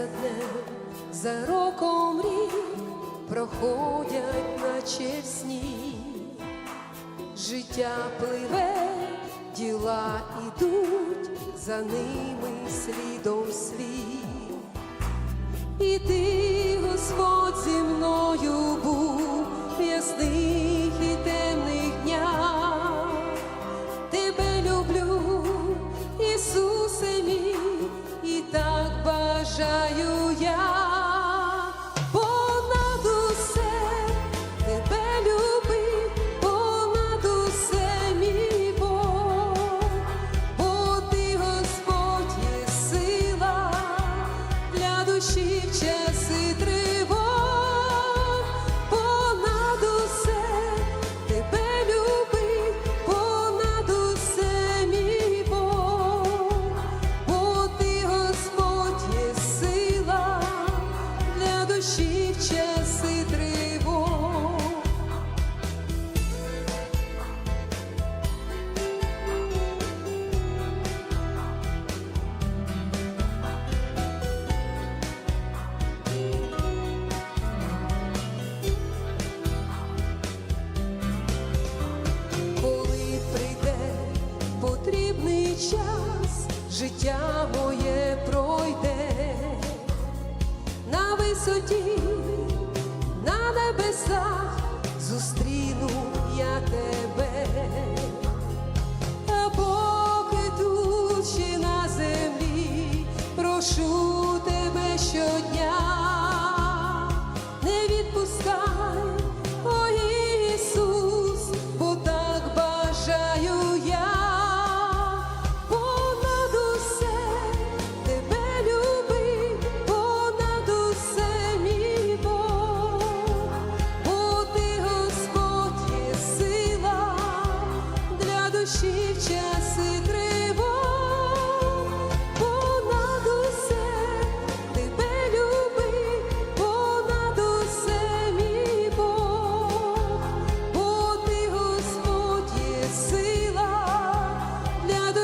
днем, за роком рік проходять, наче в сні. Життя пливе, діла ідуть, за ними слідом висоті, на небесах зустріну я тебе, а поки тут ще на землі прошу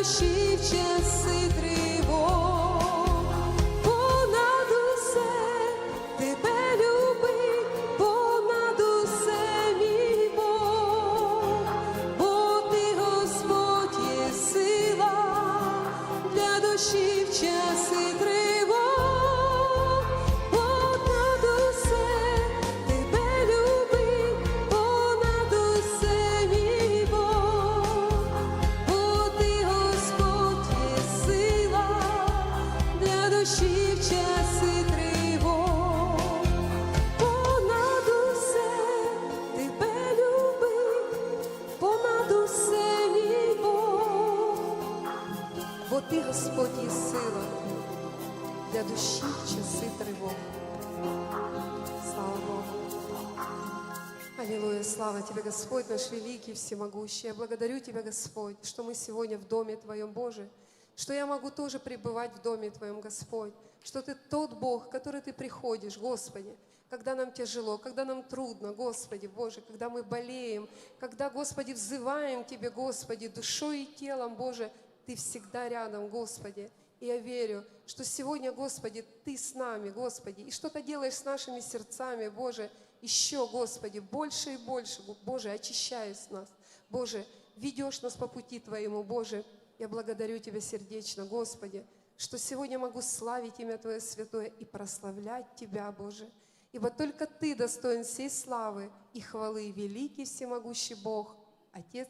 душі в часи тривог, понад усе тебе любив, понад усе мій Бог, бо ти, Господь, є сила для душі в часи тривог, душі в часи тривог, понад усе тебе Господь, є сила для душі в часи тривог. Слава Богу. Аллилуйя, слава Тебе, Господь наш великий, всемогущий. Я благодарю Тебя, Господь, что мы сегодня в Доме Твоем, Боже, что я могу тоже пребывать в Доме Твоем, Господь, что Ты тот Бог, который Ты приходишь, Господи, когда нам тяжело, когда нам трудно, Господи, Боже, когда мы болеем, когда, Господи, взываем Тебе, Господи, душой и телом, Боже, Ты всегда рядом, Господи. И я верю, что сегодня, Господи, Ты с нами, Господи, и что-то делаешь с нашими сердцами, Боже, еще, Господи, больше и больше, Боже, очищаешь нас, Боже, ведешь нас по пути Твоему, Боже, я благодарю Тебя сердечно, Господи, что сегодня могу славить имя Твое святое и прославлять Тебя, Боже, ибо только Ты достоин всей славы и хвалы, великий всемогущий Бог, Отец